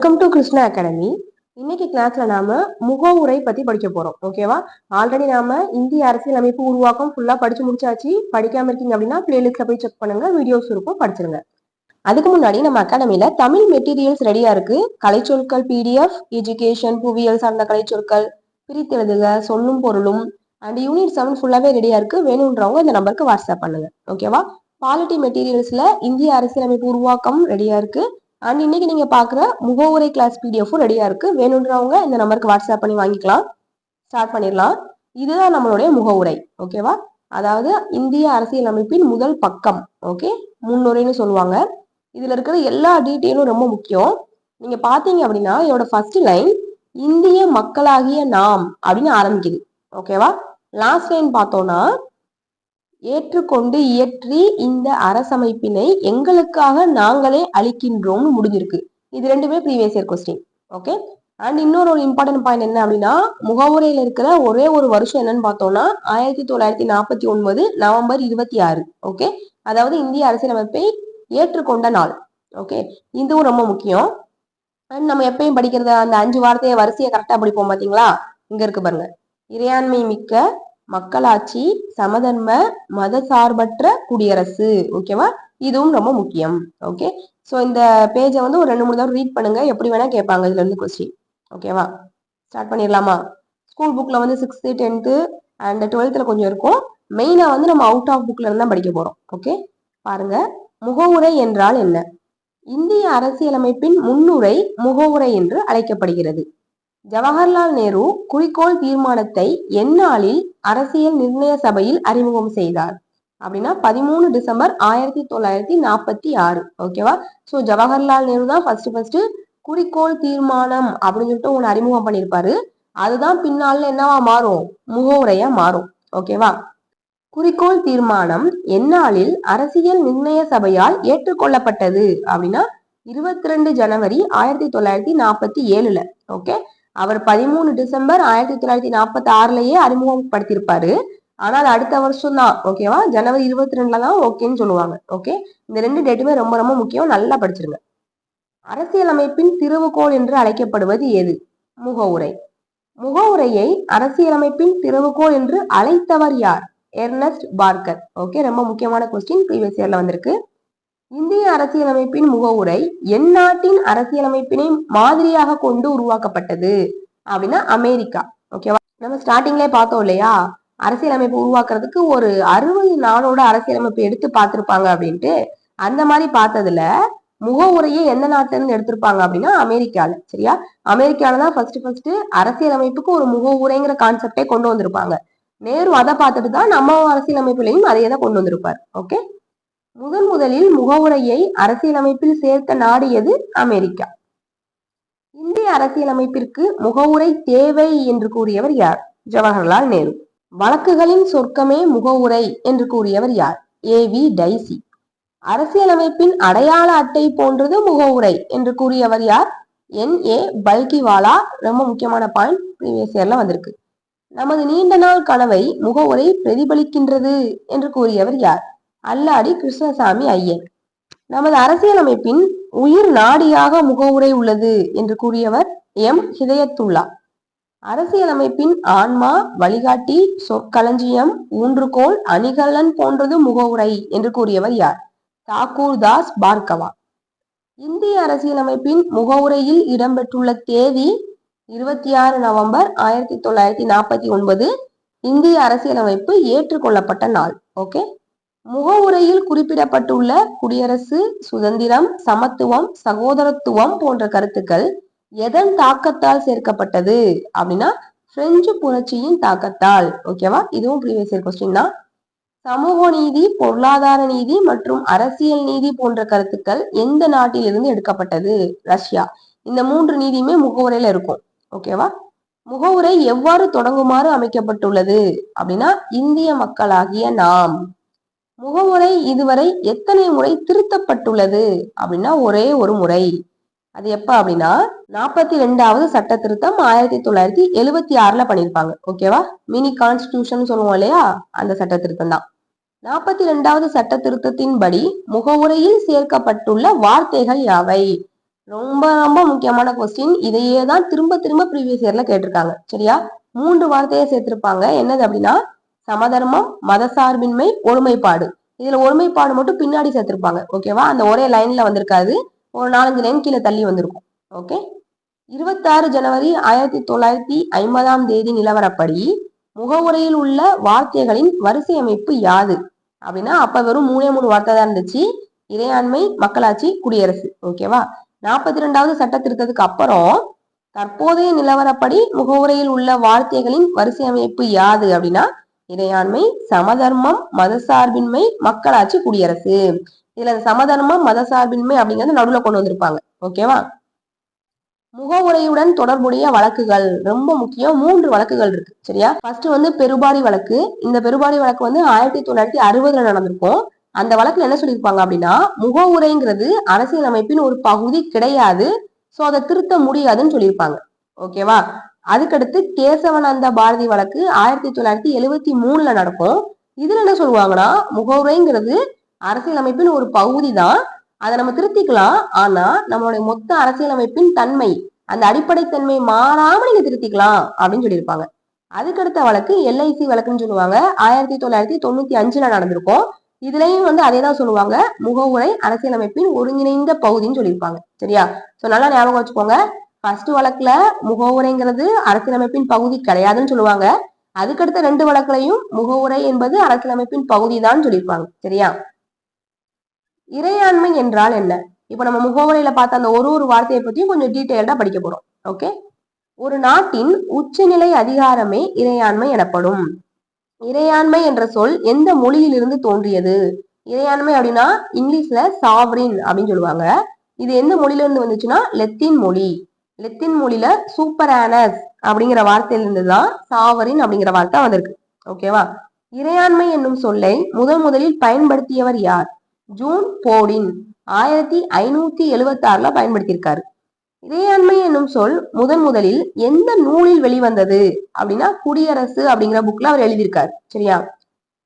Welcome to Krishna academy இன்னைக்கு கிளாஸ்ல நாம முகவுரை பத்தி படிக்க போறோம். ஓகேவா ஆல்ரெடி நாம இந்திய அரசியல் அமைப்பு உருவாக்கம் ஃபுல்லா படிச்சு முடிச்சாச்சு. படிக்காம இருக்கீங்க அப்படின்னா பிளேலிஸ்ட்ல போய் செக் பண்ணுங்க. வீடியோஸ் இருக்கும். படிச்சிருங்க. அதுக்கு முன்னாடி நம்ம அகாடமில தமிழ் மெட்டீரியல்ஸ் ரெடியா இருக்கு. கலைச்சொற்கள் பிடிஎஃப் எஜுகேஷன் புவியியல் சார்ந்த கலைச்சொற்கள் பிரித்தெழுதுக சொல்லும் பொருளும் அண்ட் யூனிட் செவன் ஃபுல்லாவே ரெடியா இருக்கு. வேணுன்றவங்க இந்த நம்பருக்கு வாட்ஸ்அப் பண்ணுங்க. ஓகேவா பாலிட்டி மெட்டீரியல்ஸ்ல இந்திய அரசியலமைப்பு உருவாக்கம் ரெடியா இருக்கு. அண்ட் இன்னைக்கு நீங்க பாக்குற முகவுரை கிளாஸ் பிடிஎஃப்பும் ரெடியா இருக்கு. வேணுன்றவங்க இந்த நம்பருக்கு வாட்ஸ்அப் பண்ணி வாங்கிக்கலாம். ஸ்டார்ட் பண்ணிடலாம். இதுதான் நம்மளுடைய முகவுரை ஓகேவா அதாவது இந்திய அரசியல் அமைப்பின் முதல் பக்கம் ஓகே முன்னுரைன்னு சொல்லுவாங்க. இதுல இருக்கிற எல்லா டீட்டெயிலும் ரொம்ப முக்கியம். நீங்க பாத்தீங்க அப்படின்னா இதோட ஃபர்ஸ்ட் லைன் இந்திய மக்களாகிய நாம் அப்படின்னு ஆரம்பிக்குது ஓகேவா லாஸ்ட் லைன் பார்த்தோம்னா ஏற்றுக்கொண்டு இயற்றி இந்த அரசமைப்பினை எங்களுக்காக நாங்களே அளிக்கின்றோம்னு முடிஞ்சிருக்கு. இது ரெண்டுமே previous year question okay and இன்னொரு ஒரு இம்பார்ட்டன்ட் பாயிண்ட் என்ன அப்படின்னா முகவுரையில் இருக்கிற ஒரே ஒரு வருஷம் என்னன்னு பார்த்தோம்னா ஆயிரத்தி தொள்ளாயிரத்தி நாற்பத்தி ஒன்பது நவம்பர் இருபத்தி ஆறு. ஓகே அதாவது இந்திய அரசியலமைப்பை ஏற்றுக்கொண்ட நாள். ஓகே இதுவும் ரொம்ப முக்கியம். அண்ட் நம்ம எப்பயும் படிக்கிறத அந்த அஞ்சு வார்த்தையை வரிசையை கரெக்டாக படிப்போம் பார்த்தீங்களா இங்க இருக்கு பாருங்க. இறையாண்மை மிக்க மக்களாட்சி சமதன்ம மத சார்பற்ற குடியரசு ஓகேவா இதுவும் ரொம்ப முக்கியம். ஓகே ஸோ இந்த பேஜை வந்து ஒரு ரெண்டு மூணு தடவை ரீட் பண்ணுங்க. எப்படி வேணா கேட்பாங்க. இதுல இருந்து கொஸ்டின் ஓகேவா ஸ்டார்ட் பண்ணிடலாமா? ஸ்கூல் புக்ல வந்து சிக்ஸ்த்து டென்த்து அண்ட் டுவெல்த்தில் கொஞ்சம் இருக்கும். மெயினாக வந்து நம்ம அவுட் ஆஃப் புக்ல இருந்து தான் படிக்க போறோம். ஓகே பாருங்க. முகவுரை என்றால் என்ன? இந்திய அரசியலமைப்பின் முன்னுரை முகவுரை என்று அழைக்கப்படுகிறது. ஜவஹர்லால் நேரு குறிக்கோள் தீர்மானத்தை எந்நாளில் அரசியல் நிர்ணய சபையில் அறிமுகம் செய்தார். அப்படின்னா பதிமூணு டிசம்பர் ஆயிரத்தி தொள்ளாயிரத்தி நாற்பத்தி ஆறு. ஓகேவா ஸோ ஜவஹர்லால் நேரு தான் ஃபர்ஸ்ட் ஃபர்ஸ்ட் குறிக்கோள் தீர்மானம் அப்படின்னு சொல்லிட்டு ஒன்று அறிமுகம் பண்ணியிருப்பாரு. அதுதான் பின்னால என்னவா மாறும்? முகவுரையா மாறும். ஓகேவா குறிக்கோள் தீர்மானம் எந்நாளில் அரசியல் நிர்ணய சபையால் ஏற்றுக்கொள்ளப்பட்டது. அப்படின்னா இருபத்தி ரெண்டு ஜனவரி ஆயிரத்தி தொள்ளாயிரத்தி நாற்பத்தி ஏழுல. ஓகே அவர் பதிமூணு டிசம்பர் ஆயிரத்தி தொள்ளாயிரத்தி நாற்பத்தி ஆறுலயே அறிமுகப்படுத்தியிருப்பாரு ஆனால் அடுத்த வருஷம் தான் ஓகேவா ஜனவரி இருபத்தி ரெண்டுல தான் ஓகேன்னு சொல்லுவாங்க ஓகே இந்த ரெண்டு டேட்டுமே ரொம்ப ரொம்ப முக்கியம். நல்லா படிச்சிருங்க. அரசியலமைப்பின் திருவுகோள் என்று அழைக்கப்படுவது எது? முகவுரை. முகவுரையை அரசியலமைப்பின் திருவுகோள் என்று அழைத்தவர் யார்? எர்னஸ்ட் பார்க்கர் ஓகே ரொம்ப முக்கியமான கொஸ்டின் ப்ரீவியஸ் இயர்ல வந்திருக்கு. இந்திய அரசியலமைப்பின் முகவுரை எந்நாட்டின் அரசியலமைப்பினை மாதிரியாக கொண்டு உருவாக்கப்பட்டது அப்படின்னா அமெரிக்கா. ஓகேவா நம்ம ஸ்டார்டிங்லேயே பார்த்தோம் இல்லையா? அரசியலமைப்பு உருவாக்குறதுக்கு ஒரு அறுபது நாளோட அரசியலமைப்பு எடுத்து பார்த்திருப்பாங்க அப்படின்ட்டு அந்த மாதிரி பார்த்ததுல முகவுரையை எந்த நாட்டுல இருந்து எடுத்திருப்பாங்க அப்படின்னா அமெரிக்கால சரியா? அமெரிக்கால தான் ஃபர்ஸ்ட் ஃபர்ஸ்ட் அரசியலமைப்புக்கு ஒரு முகவுரைங்கிற கான்செப்டே கொண்டு வந்திருப்பாங்க. நேரு அதை பார்த்துட்டு தான் நம்ம அரசியலமைப்புலையும் அதையே தான் கொண்டு வந்திருப்பார். ஓகே முதன் முதலில் முகவுரையை அரசியலமைப்பில் சேர்க்க நாடியது அமெரிக்கா. இந்திய அரசியலமைப்பிற்கு முகவுரை தேவை என்று கூறியவர் யார்? ஜவஹர்லால் நேரு. வழக்குகளின் சொர்க்கமே முகவுரை என்று கூறியவர் யார்? A V Dicey. அரசியலமைப்பின் அடையாள அட்டை போன்றது முகவுரை என்று கூறியவர் யார்? என். ஏ. பல்கிவாலா. ரொம்ப முக்கியமான பாயிண்ட் ப்ரீவியஸ் இயர்ல வந்திருக்கு. நமது நீண்ட நாள் கனவை முகவுரை பிரதிபலிக்கின்றது என்று கூறியவர் யார்? அல்லாடி கிருஷ்ணசாமி ஐயர் நமது அரசியலமைப்பின் உயிர் நாடியாக முகவுரை உள்ளது என்று கூறியவர் எம். ஹிதயத்துல்லா. அரசியலமைப்பின் ஆன்மா வழிகாட்டி சொற்களஞ்சியம் ஊன்றுகோல் அணிகலன் போன்றது முகவுரை என்று கூறியவர் யார்? தாக்கூர் தாஸ் பார்கவா. இந்திய அரசியலமைப்பின் முகவுரையில் இடம்பெற்றுள்ள தேதி இருபத்தி ஆறு நவம்பர் ஆயிரத்தி தொள்ளாயிரத்தி நாற்பத்தி ஒன்பது. இந்திய அரசியலமைப்பு ஏற்றுக்கொள்ளப்பட்ட நாள். ஓகே? முகவுரையில் குறிப்பிடப்பட்டுள்ள குடியரசு சுதந்திரம் சமத்துவம் சகோதரத்துவம் போன்ற கருத்துக்கள் எதன் தாக்கத்தால் சேர்க்கப்பட்டது? அப்படின்னா பிரெஞ்சு புரட்சியின் தாக்கத்தால். ஓகேவா இதுவும் ப்ரீவியஸ் இயர் கொஸ்டின் தான். சமூக நீதி பொருளாதார நீதி மற்றும் அரசியல் நீதி போன்ற கருத்துக்கள் எந்த நாட்டிலிருந்து எடுக்கப்பட்டது? ரஷ்யா. இந்த மூன்று நீதியுமே முகவுரையில இருக்கும். ஓகேவா முகவுரை எவ்வாறு தொடங்குமாறு அமைக்கப்பட்டுள்ளது? அப்படின்னா இந்திய மக்களாகிய நாம். முகமுறை இதுவரை எத்தனை முறை திருத்தப்பட்டுள்ளது? அப்படின்னா ஒரே ஒரு முறை. அது எப்ப அப்படின்னா நாற்பத்தி ரெண்டாவது சட்ட திருத்தம் ஆயிரத்தி தொள்ளாயிரத்தி எழுவத்தி ஆறுல பண்ணிருப்பாங்க ஓகேவா மினி கான்ஸ்டிடியூஷன் சொல்லுவோம் இல்லையா? அந்த சட்ட திருத்தம் தான். நாற்பத்தி ரெண்டாவது சட்ட திருத்தத்தின்படி முகவுரையில் சேர்க்கப்பட்டுள்ள வார்த்தைகள் யாவை? ரொம்ப ரொம்ப முக்கியமான கொஸ்டின் இதையே தான் திரும்ப திரும்ப ப்ரீவியஸ் இயர்ல கேட்டிருக்காங்க. சரியா? மூன்று வார்த்தையை சேர்த்திருப்பாங்க. என்னது அப்படின்னா சமதர்மம் மதசார்பின்மை ஒருமைப்பாடு. இதுல ஒருமைப்பாடு மட்டும் பின்னாடி சேர்த்திருப்பாங்க. ஓகேவா அந்த ஒரே லைன்ல வந்திருக்காது. ஒரு நாலஞ்சு லைன் கீழே தள்ளி வந்திருக்கும். ஓகே இருபத்தாறு ஜனவரி ஆயிரத்தி தொள்ளாயிரத்தி ஐம்பதாம் தேதி நிலவரப்படி முகவுரையில் உள்ள வார்த்தைகளின் வரிசை அமைப்பு யாது? அப்படின்னா அப்ப வெறும் மூணே மூணு வார்த்தை தான் இருந்துச்சு. இறையாண்மை மக்களாட்சி குடியரசு. ஓகேவா நாற்பத்தி ரெண்டாவது சட்ட திருத்தத்துக்கு அப்புறம் தற்போதைய நிலவரப்படி முகவுரையில் உள்ள வார்த்தைகளின் வரிசை அமைப்பு யாது அப்படின்னா இறையாண்மை சமதர்மம் மதசார்பின்மை மக்களாட்சி குடியரசு. இதுல இந்த சமதர்மம் மதசார்பின்மை அப்படிங்கறது நடுவுல கொண்டு வந்திருப்பாங்க. ஓகேவா முகவுரையுடன் தொடர்புடைய வழக்குகள். ரொம்ப முக்கியம். மூன்று வழக்குகள் இருக்கு. சரியா? ஃபர்ஸ்ட் வந்து பெருபாடி வழக்கு. இந்த பெருபாடி வழக்கு வந்து ஆயிரத்தி தொள்ளாயிரத்தி அறுபதுல நடந்திருக்கும். அந்த வழக்குல என்ன சொல்லியிருப்பாங்க அப்படின்னா முகவுரைங்கிறது அரசியலமைப்பின் ஒரு பகுதி கிடையாது. சோ அதை திருத்த முடியாதுன்னு சொல்லியிருப்பாங்க. ஓகேவா அதுக்கடுத்து கேசவனந்த பாரதி வழக்கு ஆயிரத்தி தொள்ளாயிரத்தி எழுவத்தி மூணுல நடக்கும். இதுல என்ன சொல்லுவாங்கன்னா முகவுரைங்கிறது அரசியலமைப்பின் ஒரு பகுதி தான் அதை நம்ம திருத்திக்கலாம். ஆனா நம்மளுடைய மொத்த அரசியலமைப்பின் தன்மை அந்த அடிப்படை தன்மை மாறாம நீங்க திருத்திக்கலாம் அப்படின்னு சொல்லியிருப்பாங்க. அதுக்கடுத்த வழக்கு எல்ஐசி வழக்குன்னு சொல்லுவாங்க. ஆயிரத்தி தொள்ளாயிரத்தி தொண்ணூத்தி அஞ்சுல நடந்திருக்கும். இதுலயும் வந்து அதே தான் சொல்லுவாங்க. முகவுரை அரசியலமைப்பின் ஒருங்கிணைந்த பகுதின்னு சொல்லியிருப்பாங்க. சரியா? சோ நல்லா ஞாபகம் வச்சுக்கோங்க. ஃபர்ஸ்ட் வழக்குல முகவுரைங்கிறது அரசியலமைப்பின் பகுதி கிடையாதுன்னு சொல்லுவாங்க. அதுக்கடுத்த ரெண்டு வழக்குலையும் முகவுரை என்பது அரசியலமைப்பின் பகுதி தான் சொல்லியிருப்பாங்க. சரியா? இறையாண்மை என்றால் என்ன? இப்போ நம்ம முகவுரையில பார்த்த அந்த ஒரு ஒரு வார்த்தையை பத்தியும் கொஞ்சம் டீட்டெயில்டா படிக்க போறோம். ஓகே ஒரு நாட்டின் உச்சநிலை அதிகாரமே இறையாண்மை எனப்படும். இறையாண்மை என்ற சொல் எந்த மொழியிலிருந்து தோன்றியது? இறையாண்மை அப்படின்னா இங்கிலீஷ்ல சாவரின் அப்படின்னு சொல்லுவாங்க. இது எந்த மொழியில இருந்து வந்துச்சுன்னா லெத்தின் மொழி. லெத்தின் மொழியில சூப்பர் ஆனஸ் அப்படிங்கிற வார்த்தையிலிருந்து தான் சாவரின் அப்படிங்கிற வார்த்தை வந்திருக்கு. ஓகேவா இறையாண்மை என்னும் சொல்லை முதன் முதலில் பயன்படுத்தியவர் யார்? ஜூன் போடின் ஆயிரத்தி ஐநூத்தி எழுவத்தி ஆறுல பயன்படுத்தியிருக்காரு. இறையாண்மை என்னும் சொல் முதன் முதலில் எந்த நூலில் வெளிவந்தது அப்படின்னா குடியரசு அப்படிங்கிற புக்ல அவர் எழுதியிருக்காரு. சரியா?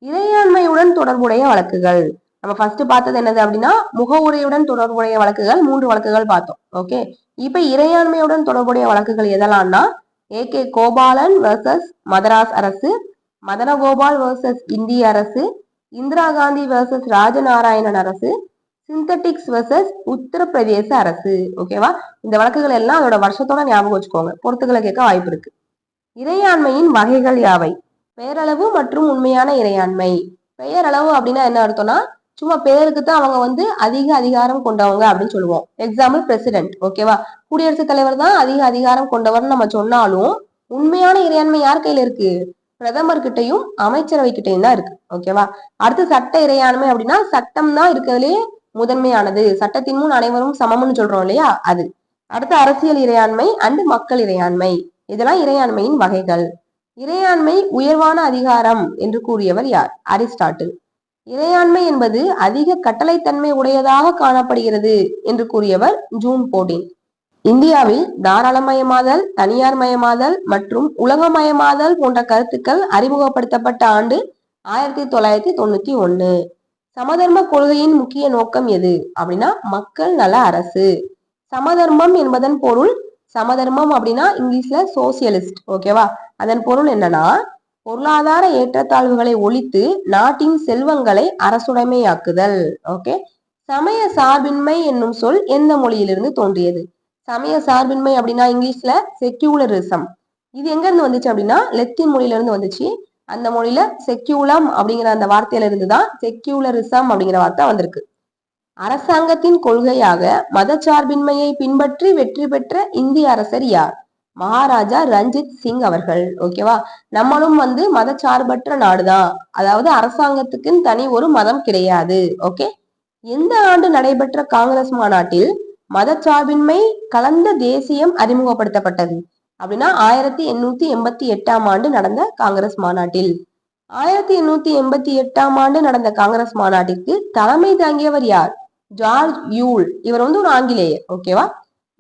இறையாண்மையுடன் தொடர்புடைய வழக்குகள். நம்ம ஃபர்ஸ்ட் பார்த்தது என்னது அப்படின்னா முகவுரையுடன் தொடர்புடைய வழக்குகள் மூன்று வழக்குகள் பார்த்தோம். ஓகே இப்ப இறையாண்மையுடன் தொடர்புடைய வழக்குகள் எதெல்லாம்னா A K Gopalan versus Madras அரசு மதனகோபால் வர்சஸ் இந்திய அரசு இந்திரா காந்தி வர்சஸ் ராஜநாராயணன் அரசு சிந்தட்டிக்ஸ் வர்சஸ் உத்தரப்பிரதேச அரசு. ஓகேவா இந்த வழக்குகள் எல்லாம் அதோட வருஷத்தோட ஞாபகம் வச்சுக்கோங்க. பொறுத்துக்களை கேட்க வாய்ப்பு இருக்கு. இறையாண்மையின் வகைகள் யாவை? பெயரளவு மற்றும் உண்மையான இறையாண்மை. பெயரளவு அப்படின்னா என்ன அர்த்தம்னா சும்மா பேருக்கு தான் அவங்க வந்து அதிக அதிகாரம் கொண்டவங்க அப்படின்னு சொல்லுவோம். எக்ஸாம்பிள் பிரசிடென்ட் ஓகேவா குடியரசுத் தலைவர் தான் அதிக அதிகாரம் கொண்டவர்னு நம்ம சொன்னாலும் உண்மையான இறையாண்மை யார் கையில இருக்கு? பிரதமர் கிட்டையும் அமைச்சரவை கிட்டையும் தான் இருக்கு ஓகேவா அடுத்து சட்ட இறையாண்மை அப்படின்னா சட்டம் தான் இருக்கிறதுலே முதன்மையானது. சட்டத்தின் முன் அனைவரும் சமம்னு சொல்றோம் இல்லையா? அது. அடுத்து அரசியல் இறையாண்மை அண்டு மக்கள் இறையாண்மை. இதெல்லாம் இறையாண்மையின் வகைகள். இறையாண்மை உயர்வான அதிகாரம் என்று கூறியவர் யார்? அரிஸ்டாட்டில். இறையாண்மை என்பது அதிக கட்டளைத்தன்மை உடையதாக காணப்படுகிறது என்று கூறியவர் ஜூன் போர்டின். இந்தியாவில் தாராளமயமாதல் தனியார் மயமாதல் மற்றும் உலகமயமாதல் போன்ற கருத்துக்கள் அறிமுகப்படுத்தப்பட்ட ஆண்டு ஆயிரத்தி தொள்ளாயிரத்தி தொண்ணூத்தி ஒன்னு. சமதர்ம கொள்கையின் முக்கிய நோக்கம் எது? அப்படின்னா மக்கள் நல அரசு. சமதர்மம் என்பதன் பொருள் சமதர்மம் அப்படின்னா இங்கிலீஷ்ல சோசியலிஸ்ட் ஓகேவா அதன் பொருள் என்னன்னா பொருளாதார ஏற்றத்தாழ்வுகளை ஒழித்து நாட்டின் செல்வங்களை அரசுடைமையாக்குதல். ஓகே சமய சார்பின்மை என்னும் சொல் எந்த மொழியிலிருந்து தோன்றியது? சமய சார்பின்மை அப்படின்னா இங்கிலீஷ்ல செக்யூலரிசம் இது எங்க இருந்து வந்துச்சு அப்படின்னா லெத்தின் மொழியில இருந்து வந்துச்சு. அந்த மொழியில செக்யூலம் அப்படிங்கிற அந்த வார்த்தையில இருந்து தான் செக்யூலரிசம் அப்படிங்கிற வார்த்தை வந்திருக்கு. அரசாங்கத்தின் கொள்கையாக மதச்சார்பின்மையை பின்பற்றி வெற்றி பெற்ற இந்திய அரசர் யார்? மகாராஜா ரஞ்சித் சிங் அவர்கள் ஓகேவா நம்மளும் வந்து மதச்சார்பற்ற நாடுதான். அதாவது அரசாங்கத்துக்குன்னு தனி ஒரு மதம் கிடையாது ஓகே எந்த ஆண்டு நடைபெற்ற காங்கிரஸ் மாநாட்டில் மதச்சார்பின்மை கலந்த தேசியம் அறிமுகப்படுத்தப்பட்டது? அப்படின்னா ஆயிரத்தி எண்ணூத்தி எண்பத்தி எட்டாம் ஆண்டு நடந்த காங்கிரஸ் மாநாட்டில். ஆயிரத்தி எண்ணூத்தி எண்பத்தி எட்டாம் ஆண்டு நடந்த காங்கிரஸ் மாநாட்டிற்கு தலைமை தாங்கியவர் யார்? George Yule. இவர் வந்து ஒரு ஆங்கிலேயர் ஓகேவா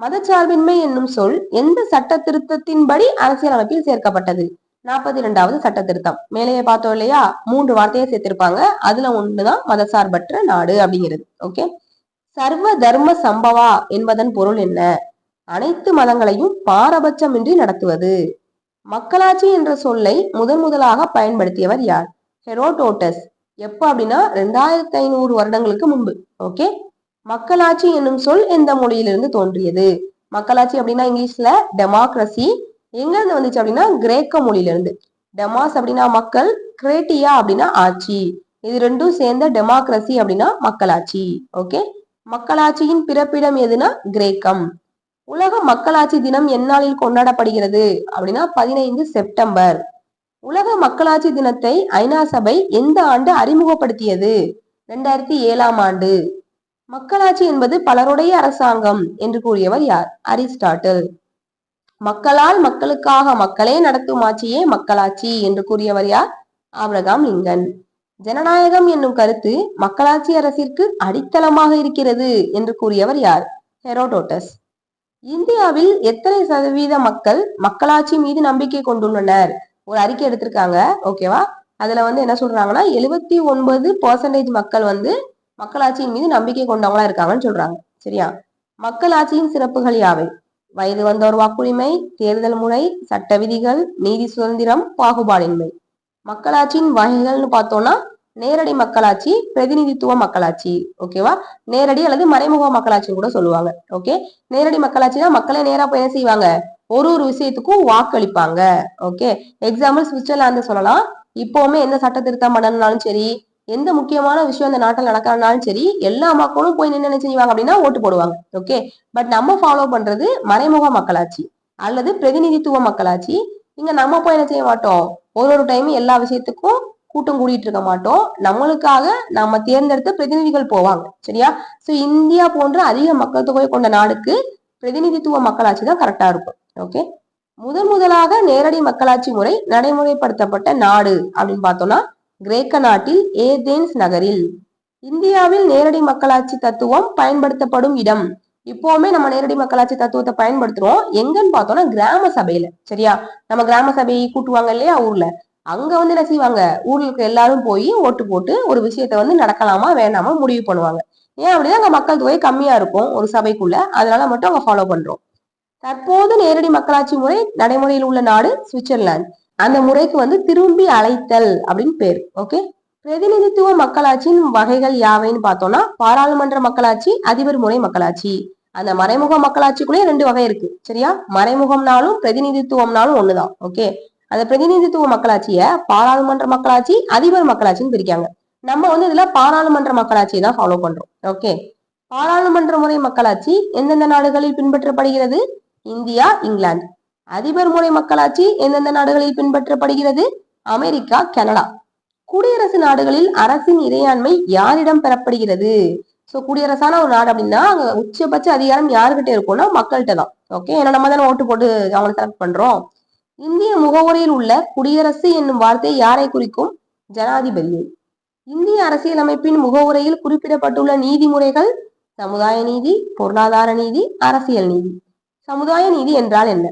மதச்சார்பின்மை என்னும் சொல் எந்த சட்ட திருத்தத்தின்படி அரசியலமைப்பில் சேர்க்கப்பட்டது? நாற்பத்தி இரண்டாவது சட்ட திருத்தம் மேலேயே பார்த்தோம் இல்லையா? மூன்று வார்த்தையை சேர்த்திருப்பாங்க. அதுல ஒண்ணுதான் மதசார்பற்ற நாடு அப்படிங்கிறது. ஓகே சர்வ தர்ம சம்பவா என்பதன் பொருள் என்ன? அனைத்து மதங்களையும் பாரபட்சமின்றி நடத்துவது. மக்களாட்சி என்ற சொல்லை முதன் முதலாக பயன்படுத்தியவர் யார்? ஹெரோடோட்டஸ். எப்ப அப்படின்னா ரெண்டாயிரத்தி ஐநூறு வருடங்களுக்கு முன்பு. ஓகே மக்களாட்சி என்னும் சொல் எந்த மொழியிலிருந்து தோன்றியது? மக்களாட்சி அப்படின்னா இங்கிலீஷ்ல டெமோக்ரஸி எங்க இருந்து வந்துச்சு அப்படின்னா கிரேக்க மொழியிலிருந்து. டெமாஸ் அப்படின்னா மக்கள் கிரேட்டியா அப்படின்னா ஆட்சி. இது ரெண்டும் சேர்ந்த டெமோக்ரஸி அப்படின்னா மக்களாட்சி. ஓகே? மக்களாட்சியின் பிறப்பிடம் எதுனா கிரேக்கம். உலக மக்களாட்சி தினம் எந்நாளில் கொண்டாடப்படுகிறது அப்படின்னா பதினைந்து செப்டம்பர். உலக மக்களாட்சி தினத்தை ஐநா சபை எந்த ஆண்டு அறிமுகப்படுத்தியது? ரெண்டாயிரத்தி ஏழாம் ஆண்டு. மக்களாட்சி என்பது பலருடைய அரசாங்கம் என்று கூறியவர் யார்? அரிஸ்டாட்டில். மக்களால் மக்களுக்காக மக்களே நடத்தும் ஆட்சியே மக்களாட்சி என்று கூறியவர் யார்? Abraham Lincoln. ஜனநாயகம் என்னும் கருத்து மக்களாட்சி அரசிற்கு அடித்தளமாக இருக்கிறது என்று கூறியவர் யார்? ஹெரோடோட்டஸ். இந்தியாவில் எத்தனை சதவீத மக்கள் மக்களாட்சி மீது நம்பிக்கை கொண்டுள்ளனர்? ஒரு அறிக்கை எடுத்திருக்காங்க ஓகேவா? அதுல வந்து என்ன சொல்றாங்கன்னா எழுபத்தி ஒன்பது பர்சன்டேஜ் மக்கள் வந்து மக்களாட்சியின் மீது நம்பிக்கை கொண்டவங்களா இருக்காங்கன்னு சொல்றாங்க. சரியா? மக்களாட்சியின் சிறப்புகள் யாவை? வயது வந்தோர் வாக்குரிமை தேர்தல் முறை சட்ட விதிகள் நீதி சுதந்திரம் பாகுபாடின்மை. மக்களாட்சியின் வகைகள்னு பார்த்தோம்னா நேரடி மக்களாட்சி பிரதிநிதித்துவ மக்களாட்சி. ஓகேவா நேரடி அல்லது மறைமுக மக்களாட்சின்னு கூட சொல்லுவாங்க. ஓகே நேரடி மக்களாட்சினா மக்களே நேரா போய் என்ன செய்வாங்க? ஒரு ஒரு விஷயத்துக்கும் வாக்களிப்பாங்க. ஓகே எக்ஸாம்பிள் சுவிட்சர்லாந்து சொல்லலாம் இப்பவுமே எந்த சட்ட திருத்தம் பண்ணணும்னாலும் சரி எந்த முக்கியமான விஷயம் அந்த நாட்டில் நடக்கிறனாலும் சரி எல்லா மக்களும் போய் நின்று என்ன செய்வாங்க அப்படின்னா ஓட்டு போடுவாங்க ஓகே பட் நம்ம ஃபாலோ பண்றது மறைமுக மக்களாட்சி அல்லது பிரதிநிதித்துவ மக்களாட்சி. இங்க நம்ம போய் என்ன செய்ய மாட்டோம்? ஒரு ஒரு டைம் எல்லா விஷயத்துக்கும் கூட்டம் கூடிட்டு இருக்க மாட்டோம். நம்மளுக்காக நம்ம தேர்ந்தெடுத்த பிரதிநிதிகள் போவாங்க சரியா? சோ இந்தியா போன்ற அதிக மக்கள் தொகை கொண்ட நாடுக்கு பிரதிநிதித்துவ மக்களாட்சி தான் கரெக்டா இருக்கும் ஓகே முதன் முதலாக நேரடி மக்களாட்சி முறை நடைமுறைப்படுத்தப்பட்ட நாடு அப்படின்னு பார்த்தோம்னா கிரேக்க நாட்டில் ஏதேன்ஸ் நகரில். இந்தியாவில் நேரடி மக்களாட்சி தத்துவம் பயன்படுத்தப்படும் இடம். இப்போவுமே நம்ம நேரடி மக்களாட்சி தத்துவத்தை பயன்படுத்துறோம். எங்கன்னு பார்த்தோம்னா கிராம சபையில. சரியா? நம்ம கிராம சபையை கூட்டுவாங்க இல்லையா ஊர்ல? அங்க வந்து என்ன செய்வாங்க? ஊர்ல இருக்க எல்லாரும் போய் ஓட்டு போட்டு ஒரு விஷயத்த வந்து நடக்கலாமா வேணாமா முடிவு பண்ணுவாங்க. ஏன் அப்படின்னா அங்க மக்கள் தொகை கம்மியா இருக்கும் ஒரு சபைக்குள்ள. அதனால மட்டும் அவங்க ஃபாலோ பண்றோம். தற்போது நேரடி மக்களாட்சி முறை நடைமுறையில் உள்ள நாடு சுவிட்சர்லாந்து அந்த முறைக்கு வந்து திரும்பி அழைத்தல் அப்படின்னு பேர் ஓகே பிரதிநிதித்துவ மக்களாட்சியின் வகைகள் யாவைன்னு பார்த்தோம்னா பாராளுமன்ற மக்களாட்சி அதிபர் முறை மக்களாட்சி. அந்த மறைமுக மக்களாட்சிக்குள்ளேயே ரெண்டு வகை இருக்கு சரியா? மறைமுகம்னாலும் பிரதிநிதித்துவம்னாலும் ஒண்ணுதான் ஓகே அந்த பிரதிநிதித்துவ மக்களாட்சிய பாராளுமன்ற மக்களாட்சி அதிபர் மக்களாட்சின்னு பிரிக்காங்க. நம்ம வந்து இதுல பாராளுமன்ற மக்களாட்சியை தான் ஃபாலோ பண்றோம் ஓகே பாராளுமன்ற முறை மக்களாட்சி எந்தெந்த நாடுகளில் பின்பற்றப்படுகிறது? இந்தியா இங்கிலாந்து. அதிபர் முறை மக்களாட்சி எந்தெந்த நாடுகளில் பின்பற்றப்படுகிறது? America Canada. குடியரசு நாடுகளில் அரசின் இறையாண்மை யாரிடம் பெறப்படுகிறது? ஸோ குடியரசான ஒரு நாடு அப்படின்னா அங்க உச்சபட்ச அதிகாரம் யாருகிட்ட இருக்கும்னா மக்கள்கிட்ட தான். ஓகே ஏன்னா நம்ம தானே ஓட்டு போட்டு அவங்களை செலக்ட் பண்றோம். இந்திய முகவுரையில் உள்ள குடியரசு என்னும் வார்த்தை யாரை குறிக்கும்? ஜனாதிபதியை. இந்திய அரசியலமைப்பின் முகவுரையில் குறிப்பிடப்பட்டுள்ள நீதிமுறைகள் சமுதாய நீதி பொருளாதார நீதி அரசியல் நீதி. சமுதாய நீதி என்றால் என்ன?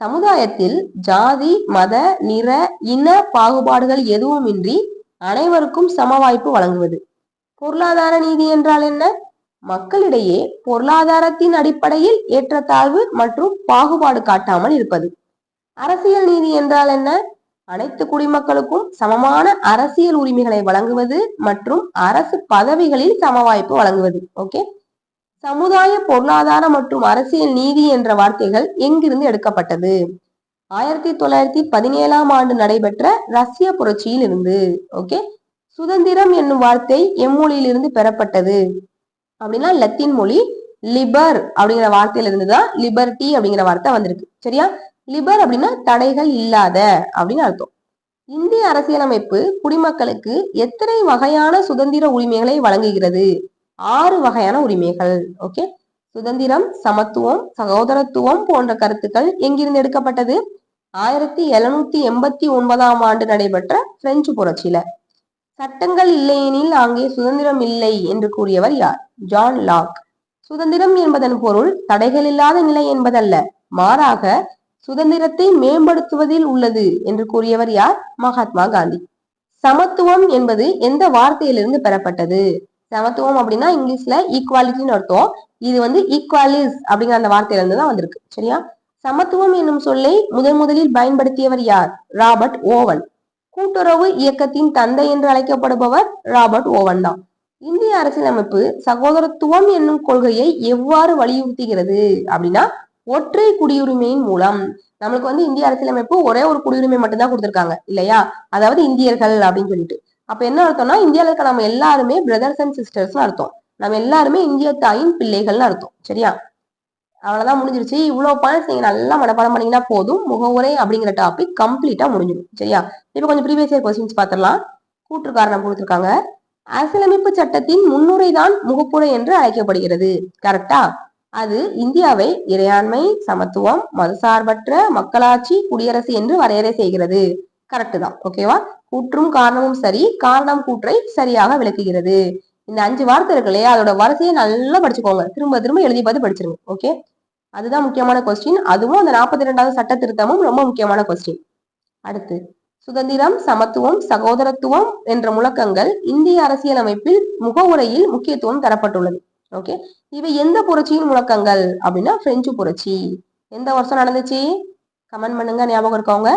சமுதாயத்தில் ஜாதி மத நிற இன பாகுபாடுகள் எதுவுமின்றி அனைவருக்கும் சம வாய்ப்பு வழங்குவது. பொருளாதார நீதி என்றால் என்ன? மக்களிடையே பொருளாதாரத்தின் அடிப்படையில் ஏற்றத்தாழ்வு மற்றும் பாகுபாடு காட்டாமல் இருப்பது. அரசியல் நீதி என்றால் என்ன? அனைத்து குடிமக்களுக்கும் சமமான அரசியல் உரிமைகளை வழங்குவது மற்றும் அரசு பதவிகளில் சம வாய்ப்பு வழங்குவது. ஓகே? சமுதாய பொருளாதார மற்றும் அரசியல் நீதி என்ற வார்த்தைகள் எங்கிருந்து எடுக்கப்பட்டது? ஆயிரத்தி தொள்ளாயிரத்தி பதினேழாம் ஆண்டு நடைபெற்ற ரஷ்ய புரட்சியில் இருந்து ஓகே சுதந்திரம் என்னும் வார்த்தை எம்மொழியிலிருந்து பெறப்பட்டது. அப்படின்னா லத்தீன் மொழி லிபர் அப்படிங்கிற வார்த்தையில இருந்து தான் லிபர்டி அப்படிங்கிற வார்த்தை வந்திருக்கு. சரியா? லிபர் அப்படின்னா தடைகள் இல்லாத அப்படின்னு அர்த்தம். இந்திய அரசியலமைப்பு குடிமக்களுக்கு எத்தனை வகையான சுதந்திர உரிமைகளை வழங்குகிறது? ஆறு வகையான உரிமைகள் ஓகே சுதந்திரம் சமத்துவம் சகோதரத்துவம் போன்ற கருத்துக்கள் எங்கிருந்து எடுக்கப்பட்டது? ஆயிரத்தி எழுநூத்தி எண்பத்தி ஒன்பதாம் ஆண்டு நடைபெற்ற பிரெஞ்சு புரட்சியில. சட்டங்கள் இல்லையெனில் அங்கே சுதந்திரம் இல்லை என்று கூறியவர் யார்? John Locke. சுதந்திரம் என்பதன் பொருள் தடைகள் இல்லாத நிலை என்பதல்ல. மாறாக சுதந்திரத்தை மேம்படுத்துவதில் உள்ளது என்று கூறியவர் யார்? மகாத்மா காந்தி. சமத்துவம் என்பது எந்த வார்த்தையிலிருந்து பெறப்பட்டது? சமத்துவம் அப்படின்னா இங்கிலீஷ்ல ஈக்குவாலிட்டின்னு அர்த்தம். இது வந்து ஈக்குவாலிஸ் அப்படிங்கிற அந்த வார்த்தையில இருந்து தான் வந்திருக்கு. சரியா? சமத்துவம் என்னும் சொல்லை முதன் முதலில் பயன்படுத்தியவர் யார்? Robert Owen. கூட்டுறவு இயக்கத்தின் தந்தை என்று அழைக்கப்படுபவர் ராபர்ட் ஓவன் தான். இந்திய அரசியலமைப்பு சகோதரத்துவம் என்னும் கொள்கையை எவ்வாறு வலியுறுத்துகிறது அப்படின்னா ஒற்றை குடியுரிமையின் மூலம். நம்மளுக்கு வந்து இந்திய அரசியலமைப்பு ஒரே ஒரு குடியுரிமை மட்டும்தான் கொடுத்திருக்காங்க இல்லையா? அதாவது இந்தியர்கள் அப்படின்னு சொல்லிட்டு. அப்ப என்ன அர்த்தம்னா இந்தியாவில் இருக்க நம்ம எல்லாருமே பிரதர்ஸ் அண்ட் சிஸ்டர்ஸ்னு அர்த்தம். நம்ம எல்லாருமே இந்திய தாயின் பிள்ளைகள்னு அர்த்தம். சரியா? அவ்வளவுதான் முடிஞ்சிருச்சு. இவ்வளவு பாயிண்ட்ஸ் நீங்க நல்லா மனப்பாடம் பண்ணீங்கன்னா போதும். முகவுரை அப்படிங்கிற டாபிக் கம்ப்ளீட்டா முடிஞ்சிடும். சரியா? இப்போ கொஞ்சம் ப்ரீவியஸ் இயர் கொஸ்டின்ஸ் பாத்திரலாம் கூற்று காரணம் கொடுத்துருக்காங்க. அரசியலமைப்பு சட்டத்தின் முன்னுரை தான் முகப்புரை என்று அழைக்கப்படுகிறது. கரெக்டா அது இந்தியாவை இறையாண்மை சமத்துவம் மதசார்பற்ற மக்களாட்சி குடியரசு என்று வரையறை செய்கிறது. கரெக்டு தான். ஓகேவா கூற்றும் காரணமும் சரி காரணம் கூற்றை சரியாக விளக்குகிறது. இந்த அஞ்சு வார்த்தை இருக்கு இல்லையா அதோட வரிசையை நல்லா படிச்சுக்கோங்க. திரும்ப திரும்ப எழுதி பார்த்து படிச்சிருங்க. ஓகே அதுதான் முக்கியமான கொஸ்டின் அதுவும் அந்த நாற்பத்தி ரெண்டாவது சட்ட திருத்தமும் ரொம்ப முக்கியமான கொஸ்டின் அடுத்து சுதந்திரம் சமத்துவம் சகோதரத்துவம் என்ற முழக்கங்கள் இந்திய அரசியலமைப்பில் முகவுரையில் முக்கியத்துவம் தரப்பட்டுள்ளது. ஓகே இவை எந்த புரட்சியின் முழக்கங்கள்? அப்படின்னா பிரெஞ்சு புரட்சி. எந்த வருஷம் நடந்துச்சு? கமெண்ட் பண்ணுங்க ஞாபகம் இருக்கவங்க.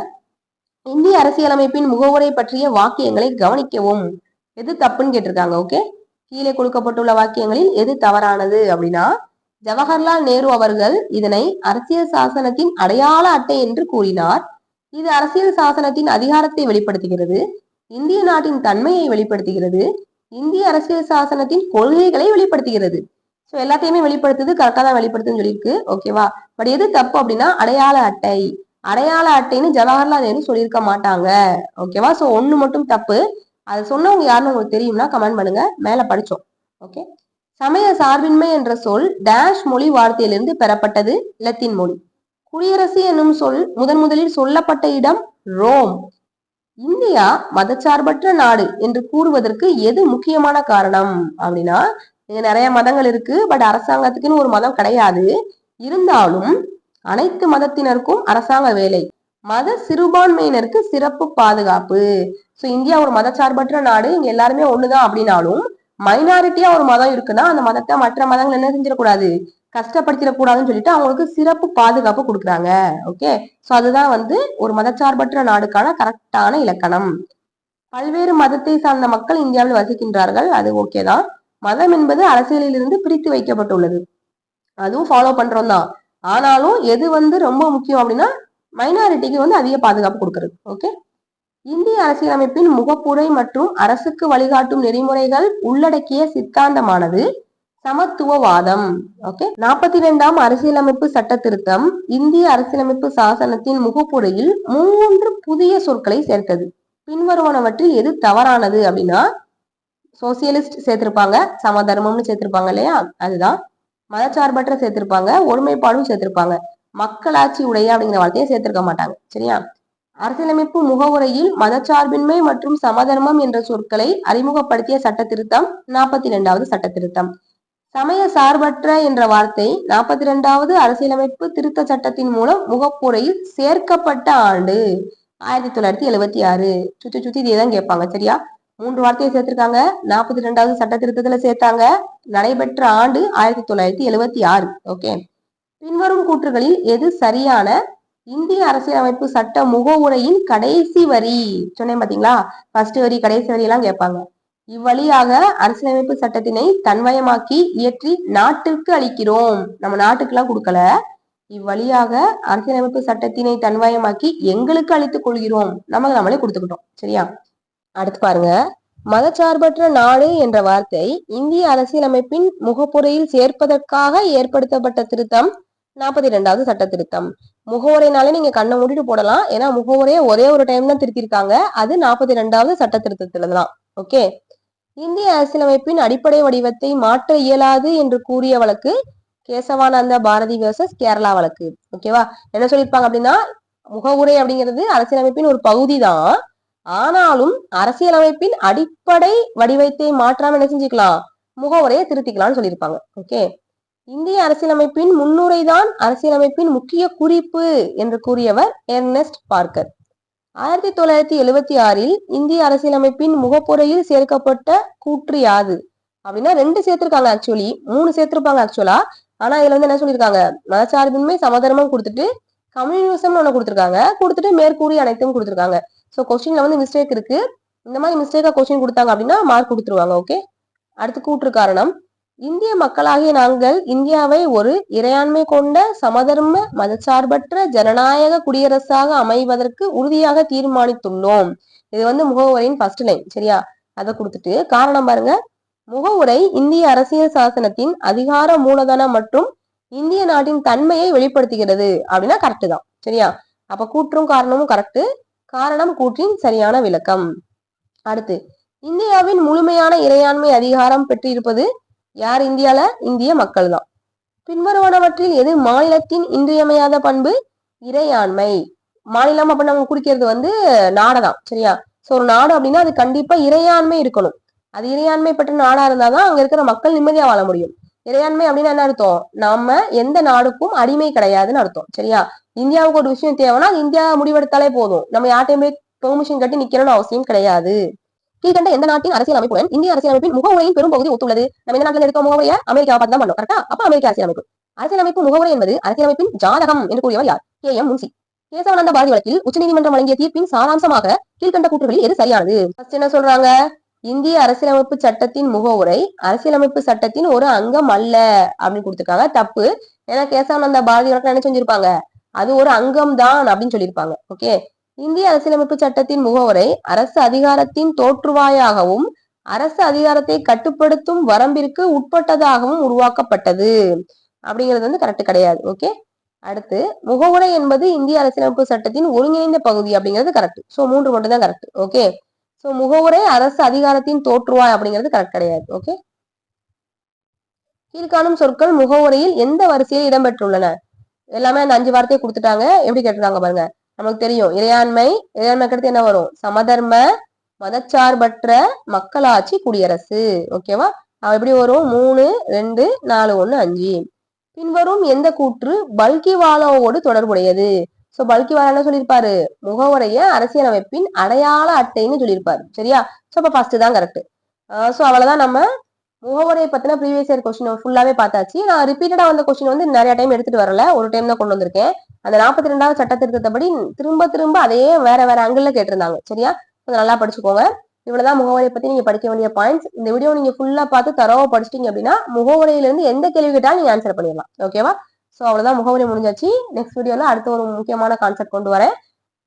இந்திய அரசியலமைப்பின் முகவுரை பற்றிய வாக்கியங்களை கவனிக்கவும். எது தப்புன்னு கேட்டிருக்காங்க ஓகே கீழே கொடுக்கப்பட்டுள்ள வாக்கியங்களில் எது தவறானது அப்படின்னா ஜவஹர்லால் நேரு அவர்கள் இதனை அரசியல் சாசனத்தின் அடையாள அட்டை என்று கூறினார். இது அரசியல் சாசனத்தின் அதிகாரத்தை வெளிப்படுத்துகிறது இந்திய நாட்டின் தன்மையை வெளிப்படுத்துகிறது இந்திய அரசியல் சாசனத்தின் கொள்கைகளை வெளிப்படுத்துகிறது. ஸோ எல்லாத்தையுமே வெளிப்படுத்துது கரெக்டாக தான் வெளிப்படுத்துன்னு சொல்லியிருக்கு ஓகேவா பட் எது தப்பு அப்படின்னா அடையாள அட்டை. அடையாள அட்டைன்னு ஜவஹர்லால் நேரு சொல்லியிருக்க மாட்டாங்க. ஓகேவா? ஸோ ஒன்று மட்டும் தப்பு. அது சொன்னவங்க யாருன்னு உங்களுக்கு தெரியும்னா கமெண்ட் பண்ணுங்க. மேலே படித்தோம் ஓகே? சமய சார்பின்மை என்ற சொல் டேஷ் மொழி வார்த்தையிலிருந்து பெறப்பட்டது லத்தீன் மொழி. குடியரசு என்னும் சொல் முதன் முதலில் சொல்லப்பட்ட இடம் ரோம். இந்தியா மதச்சார்பற்ற நாடு என்று கூறுவதற்கு எது முக்கியமான காரணம்? அப்படின்னா இங்க நிறைய மதங்கள் இருக்கு. பட் அரசாங்கத்துக்குன்னு ஒரு மதம் கிடையாது. இருந்தாலும் அனைத்து மதத்தினருக்கும் அரசாங்க வேலை. மத சிறுபான்மையினருக்கு சிறப்பு பாதுகாப்பு. ஸோ இந்தியா ஒரு மதச்சார்பற்ற நாடு. இங்க எல்லாருமே ஒண்ணுதான் அப்படின்னாலும் மைனாரிட்டியா ஒரு மதம் இருக்குன்னா அந்த மதத்தை மற்ற மதங்கள் என்ன செஞ்சிடக்கூடாது? கஷ்டப்படுத்திடக்கூடாதுன்னு சொல்லிட்டு அவங்களுக்கு சிறப்பு பாதுகாப்பு கொடுக்குறாங்க. ஓகே ஸோ அதுதான் வந்து ஒரு மதச்சார்பற்ற நாடுக்கான கரெக்டான இலக்கணம். பல்வேறு மதத்தை சார்ந்த மக்கள் இந்தியாவில் வசிக்கின்றார்கள். அது ஓகே தான். மதம் என்பது அரசியலில் இருந்து பிரித்து வைக்கப்பட்டுள்ளது. அதுவும் ஃபாலோ பண்றோம் தான் ஆனாலும் எது வந்து ரொம்ப முக்கியம் அப்படின்னா மைனாரிட்டிக்கு வந்து அதிக பாதுகாப்பு கொடுக்கறது ஓகே இந்திய அரசியலமைப்பின் முகப்புரை மற்றும் அரசுக்கு வழிகாட்டும் நெறிமுறைகள் உள்ளடக்கிய சித்தாந்தமானது சமத்துவவாதம் ஓகே நாற்பத்தி ரெண்டாம் அரசியலமைப்பு சட்ட திருத்தம் இந்திய அரசியலமைப்பு சாசனத்தின் முகப்புரையில் மூன்று புதிய சொற்களை சேர்த்தது. பின்வருவனவற்றில் எது தவறானது அப்படின்னா சோசியலிஸ்ட் சேர்த்திருப்பாங்க சமதர்மம்னு சேர்த்திருப்பாங்க இல்லையா? அதுதான். மதச்சார்பற்ற சேர்த்திருப்பாங்க ஒருமைப்பாடும் சேர்த்திருப்பாங்க. மக்களாட்சி உடைய அப்படிங்கிற வார்த்தையை சேர்த்திருக்க மாட்டாங்க சரியா? அரசியலமைப்பு முகவுரையில் மதச்சார்பின்மை மற்றும் சமதர்மம் என்ற சொற்களை அறிமுகப்படுத்திய சட்ட திருத்தம் நாற்பத்தி இரண்டாவது சட்ட திருத்தம் சமய சார்பற்ற என்ற வார்த்தை நாற்பத்தி இரண்டாவது அரசியலமைப்பு திருத்த சட்டத்தின் மூலம் முகப்புரையில் சேர்க்கப்பட்ட ஆண்டு. ஆயிரத்தி தொள்ளாயிரத்தி எழுவத்தி ஆறு. சுத்தி சுத்தி இதே தான் கேட்பாங்க சரியா? மூன்று வார்த்தையை சேர்த்திருக்காங்க. நாற்பத்தி ரெண்டாவது சட்ட திருத்தத்துல சேர்த்தாங்க. நடைபெற்ற ஆண்டு ஆயிரத்தி தொள்ளாயிரத்தி எழுவத்தி ஆறு. ஓகே பின்வரும் கூற்றுகளில் எது சரியான? இந்திய அரசியலமைப்பு சட்ட முகவுரையின் கடைசி வரி. சொன்னேன் பாத்தீங்களா? ஃபர்ஸ்ட் வரி கடைசி வரி எல்லாம் கேட்பாங்க. இவ்வழியாக அரசியலமைப்பு சட்டத்தினை தன்வயமாக்கி இயற்றி நாட்டிற்கு அளிக்கிறோம். நம்ம நாட்டுக்கெல்லாம் கொடுக்கல. இவ்வழியாக அரசியலமைப்பு சட்டத்தினை தன்வயமாக்கி எங்களுக்கு அளித்துக் கொள்கிறோம். நமக்கு நம்மளே கொடுத்துக்கிட்டோம். சரியா? அடுத்து பாருங்க. மதச்சார்பற்ற நாடு என்ற வார்த்தை இந்திய அரசியலமைப்பின் முகப்புரையில் சேர்ப்பதற்காக ஏற்படுத்தப்பட்ட திருத்தம் நாற்பத்தி ரெண்டாவது சட்ட திருத்தம் முகவுரைனாலே நீங்க கண்ணை மூடிட்டு போடலாம். ஏன்னா முகவுரையை ஒரே ஒரு டைம் தான் திருத்திருக்காங்க அது நாற்பத்தி ரெண்டாவது சட்ட திருத்தத்துல தான் ஓகே இந்திய அரசியலமைப்பின் அடிப்படை வடிவத்தை மாற்ற இயலாது என்று கூறிய வழக்கு கேசவானந்த பாரதி வேர்சஸ் கேரளா வழக்கு. ஓகேவா என்ன சொல்லியிருப்பாங்க அப்படின்னா முகவுரை அப்படிங்கிறது அரசியலமைப்பின் ஒரு பகுதி தான் ஆனாலும் அரசியலமைப்பின் அடிப்படை வடிவத்தை மாற்றாம என்ன செஞ்சுக்கலாம்? முகவுரையை திருத்திக்கலாம்னு சொல்லியிருப்பாங்க. ஓகே இந்திய அரசியலமைப்பின் முன்னுரை தான் அரசியலமைப்பின் முக்கிய குறிப்பு என்று கூறியவர் எர்னஸ்ட் பார்க்கர் ஆயிரத்தி தொள்ளாயிரத்தி எழுவத்தி ஆறில் இந்திய அரசியலமைப்பின் முகப்புரையில் சேர்க்கப்பட்ட கூற்று யாது? அப்படின்னா ரெண்டு சேர்த்திருக்காங்க ஆக்சுவலி மூணு சேர்த்திருப்பாங்க ஆக்சுவலா ஆனா இதுல வந்து என்ன சொல்லியிருக்காங்க? மதச்சார்பின்மை சமதர்மம் கொடுத்துட்டு கம்யூனிசம்னு ஒண்ணு கொடுத்துருக்காங்க. கொடுத்துட்டு மேற்கூறிய அனைத்தும் கொடுத்துருக்காங்க. ஸோ கொஸ்டின்ல வந்து மிஸ்டேக் இருக்கு. இந்த மாதிரி மிஸ்டேக்காக கொஸ்டின் கொடுத்தாங்க அப்படின்னா மார்க் கொடுத்துருவாங்க ஓகே அடுத்து கூற்று காரணம். இந்திய மக்களாகிய நாங்கள் இந்தியாவை ஒரு இறையாண்மை கொண்ட சமதர்ம மதச்சார்பற்ற ஜனநாயக குடியரசாக அமைவதற்கு உறுதியாக தீர்மானித்துள்ளோம். இது வந்து முகவுரையின் ஃபர்ஸ்ட் லைன் சரியா? அதை கொடுத்துட்டு காரணம் பாருங்க. முகவுரை இந்திய அரசியல் சாசனத்தின் அதிகார மூலதனம் மற்றும் இந்திய நாட்டின் தன்மையை வெளிப்படுத்துகிறது அப்படின்னா கரெக்டு தான் சரியா? அப்ப கூற்றும் காரணமும் கரெக்ட் காரணம் கூற்றின் சரியான விளக்கம். அடுத்து இந்தியாவின் முழுமையான இறையாண்மை அதிகாரம் பெற்றிருப்பது யார்? இந்தியால இந்திய மக்கள் தான் பின்வருவனவற்றில் எது மாநிலத்தின் இன்றியமையாத பண்பு? இறையாண்மை. மாநிலம் அப்படின்னு நம்ம குறிக்கிறது வந்து நாடதான் சரியா? சோ ஒரு நாடு அப்படின்னா அது கண்டிப்பா இறையாண்மை இருக்கணும். அது இறையாண்மை பெற்ற நாடா இருந்தாதான் அங்க இருக்கிற மக்கள் நிம்மதியா வாழ முடியும். இறையாண்மை அப்படின்னு என்ன அர்த்தம்? நம்ம எந்த நாடுக்கும் அடிமை கிடையாதுன்னு அர்த்தம். சரியா? இந்தியாவுக்கு ஒரு விஷயம் தேவைன்னா இந்தியா முடிவெடுத்தாலே போதும். நம்ம யார்ட்டையுமே பெர்மிஷன் கட்டி நிக்கணும்னு அவசியம் கிடையாது. கீழ்கண்ட எந்த நாட்டின் அரசியல் அமைப்புடன் இந்திய அரசியல் அமைப்பின் முகவுரையின் பெரும் பகுதி ஒத்துள்ளது? நம்ம எந்த நாட்டில் இருக்க முகவுரைய அமெரிக்காவை பார்த்து தான் பண்ணோம். கரெக்டா அப்ப அமெரிக்க அரசியலமைப்பு அரசியலமைப்பு முகவுரை என்பது அரசியலமைப்பின் ஜாதகம் என்று கூறியவர் யார்? கே. எம். முன்சி. கேசவானந்த பாரதி வழக்கில் உச்சநீதிமன்றம் வழங்கிய தீர்ப்பின் சாராம்சமாக கீழ்கண்ட கூற்றுகளில் எது சரியானது? என்ன சொல்றாங்க? இந்திய அரசியலமைப்பு சட்டத்தின் முகவுரை அரசியலமைப்பு சட்டத்தின் ஒரு அங்கம் அல்ல அப்படின்னு கொடுத்துருக்காங்க. தப்பு. ஏன்னா கேசவானந்த பாரதி வழக்கில் என்ன செஞ்சிருப்பாங்க அது ஒரு அங்கம் தான் அப்படின்னு சொல்லியிருப்பாங்க. ஓகே? இந்திய அரசியலமைப்பு சட்டத்தின் முகவுரை அரசு அதிகாரத்தின் தோற்றுவாயாகவும் அரசு அதிகாரத்தை கட்டுப்படுத்தும் வரம்பிற்கு உட்பட்டதாகவும் உருவாக்கப்பட்டது. அப்படிங்கிறது வந்து கரெக்ட் கிடையாது. ஓகே? அடுத்து முகவுரை என்பது இந்திய அரசியலமைப்பு சட்டத்தின் ஒருங்கிணைந்த பகுதி அப்படிங்கிறது கரெக்ட் சோ மூன்று மட்டும் தான் கரெக்ட் ஓகே? சோ முகவுரை அரசு அதிகாரத்தின் தோற்றுவாய் அப்படிங்கிறது கரெக்ட் கிடையாது ஓகே கீழ்காணும் சொற்கள் முகவுரையில் எந்த வரிசையில் இடம்பெற்றுள்ளன? எல்லாமே அந்த அஞ்சு வார்த்தையை கொடுத்துட்டாங்க. எப்படி கேட்டிருக்காங்க பாருங்க. நமக்கு தெரியும். இறையாண்மை இறையாண்மைக்கு அடுத்து என்ன வரும்? சமதர்ம மதச்சார்பற்ற மக்களாட்சி குடியரசு ஓகேவா அவ எப்படி வரும்? மூணு ரெண்டு நாலு ஒன்னு அஞ்சு. பின்வரும் எந்த கூற்று? பல்கிவாலாவோடு தொடர்புடையது. சோ பல்கிவாலா என்ன சொல்லியிருப்பாரு. முகவுரைய அரசியலமைப்பின் அடையாள அட்டைன்னு சொல்லியிருப்பாரு. சரியா? சோ அப்ப ஃபர்ஸ்ட் தான் கரெக்ட் சோ அவ்வளவுதான் நம்ம முகவுரையை பத்தின ப்ரீவியஸ் இயர் கொஸ்டின் ஃபுல்லாவே பார்த்தாச்சு. நான் ரிப்பீட்டடா வந்த கொஸ்டின் வந்து நிறைய டைம் எடுத்துட்டு வரல. ஒரு டைம் தான் கொண்டு வந்திருக்கேன். அந்த நாற்பத்தி ரெண்டாவது சட்ட திருத்தப்படி திரும்ப திரும்ப அதையே வேற வேற ஆங்கிள் கேட்டிருந்தாங்க. சரியா? கொஞ்சம் நல்லா படிச்சுக்கோங்க. இவ்வளவுதான் முகவரியை பத்தி நீங்க படிக்க வேண்டிய பாயிண்ட்ஸ் இந்த வீடியோ நீங்க ஃபுல்லா பார்த்து தரவா படிச்சிட்டீங்க அப்படின்னா முகவரியில இருந்து எந்த கேள்வி கேட்டாலும் நீங்க ஆன்சர் பண்ணிடலாம். ஓகேவா ஸோ அவ்வளோதான் முகவரி முடிஞ்சாச்சு. நெக்ஸ்ட் வீடியோவில் அடுத்த ஒரு முக்கியமான கான்செப்ட் கொண்டு வரேன்.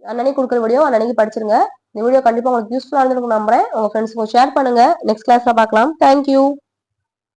அன்னன்னைக்கு கொடுக்குற வீடியோ அன்னன்னைக்கு படிச்சிருங்க. இந்த வீடியோ கண்டிப்பாக உங்களுக்கு யூஸ்ஃபுல்லாக இருந்திருக்கும் நம்புறேன். உங்கள் ஃப்ரெண்ட்ஸுக்கு ஷேர் பண்ணுங்கள் நெக்ஸ்ட் கிளாஸில் பார்க்கலாம். தேங்க்யூ